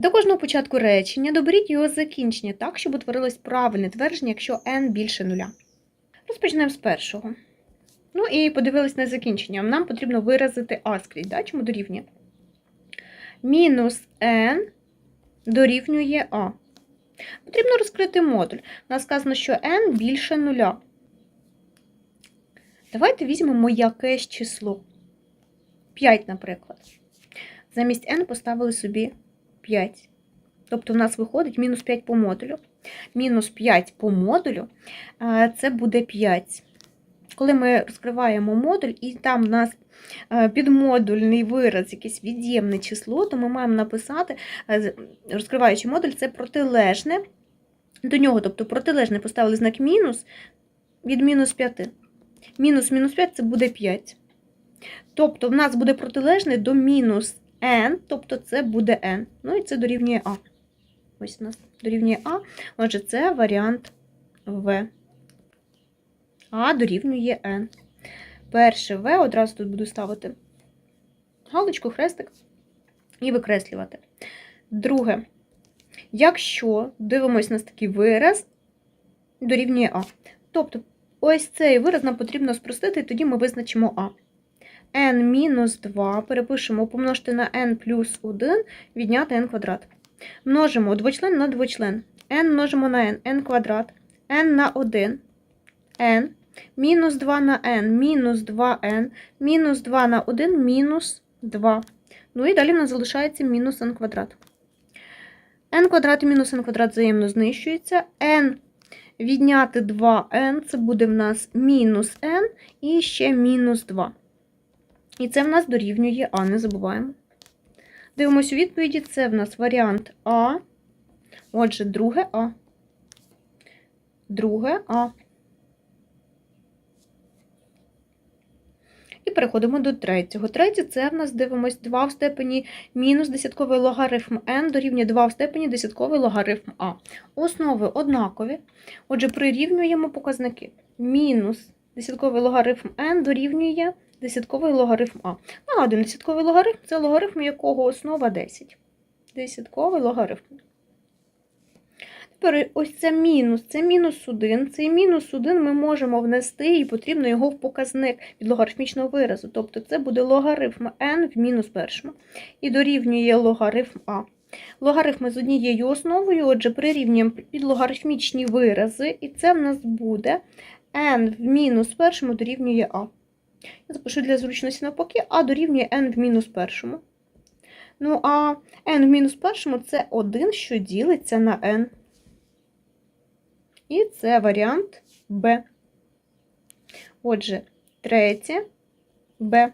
До кожного початку речення доберіть його закінчення так, щоб утворилось правильне твердження, якщо n більше нуля. Розпочнемо з першого. Ну і подивились на закінчення. Нам потрібно виразити а скрізь, да? чому дорівнює? Мінус n дорівнює а. Потрібно розкрити модуль. У нас сказано, що n більше нуля. Давайте візьмемо якесь число. 5, наприклад. Замість n поставили собі 5. Тобто в нас виходить мінус 5 по модулю. Мінус 5 по модулю е, це буде 5. Коли ми розкриваємо модуль, і там в нас е, підмодульний вираз, якесь від'ємне число, то ми маємо написати, е, розкриваючи модуль, це протилежне до нього, тобто протилежне поставили знак мінус від мінус 5. Мінус мінус 5 це буде 5. Тобто в нас буде протилежне до мінус n, тобто це буде n. Ну і це дорівнює а. Ось у нас дорівнює а. Отже, це варіант В. А дорівнює n. Перше В, одразу тут буду ставити галочку, хрестик і викреслювати. Друге, якщо дивимось на такий вираз, дорівнює А. Тобто, ось цей вираз нам потрібно спростити, і тоді ми визначимо А. n мінус 2 перепишемо помножити на n плюс 1, відняти n квадрат. Множимо двочлен на двочлен. n множимо на n, n квадрат, n на 1, n, мінус 2 на n, мінус 2n, мінус 2 на 1, мінус 2. Ну і далі в нас залишається мінус n квадрат. n квадрат і мінус n квадрат взаємно знищується. n відняти 2n, це буде в нас мінус n і ще мінус 2. І це в нас дорівнює А, не забуваємо. Дивимось у відповіді, це в нас варіант А. Отже, друге А. Друге А. І переходимо до третього. Третє це в нас дивимось 2 в степені мінус десятковий логарифм n дорівнює 2 в степені десятковий логарифм а. Основи однакові. Отже, прирівнюємо показники. Мінус десятковий логарифм n дорівнює десятковий логарифм а. Нагадуємо, десятковий логарифм це логарифм якого основа 10. Десятковий логарифм. Тепер ось це мінус, це мінус 1. Цей мінус 1 ми можемо внести і потрібно його в показник від логарифмічного виразу. Тобто це буде логарифм n в мінус першому. І дорівнює логарифм а. Логарифми з однією основою, отже, прирівнюємо під логарифмічні вирази, і це в нас буде n в мінус першому дорівнює а. Я запишу для зручності навпаки, а дорівнює n в мінус першому. Ну, а n в мінус першому це 1, що ділиться на n. І це варіант Б. Отже, третє Б.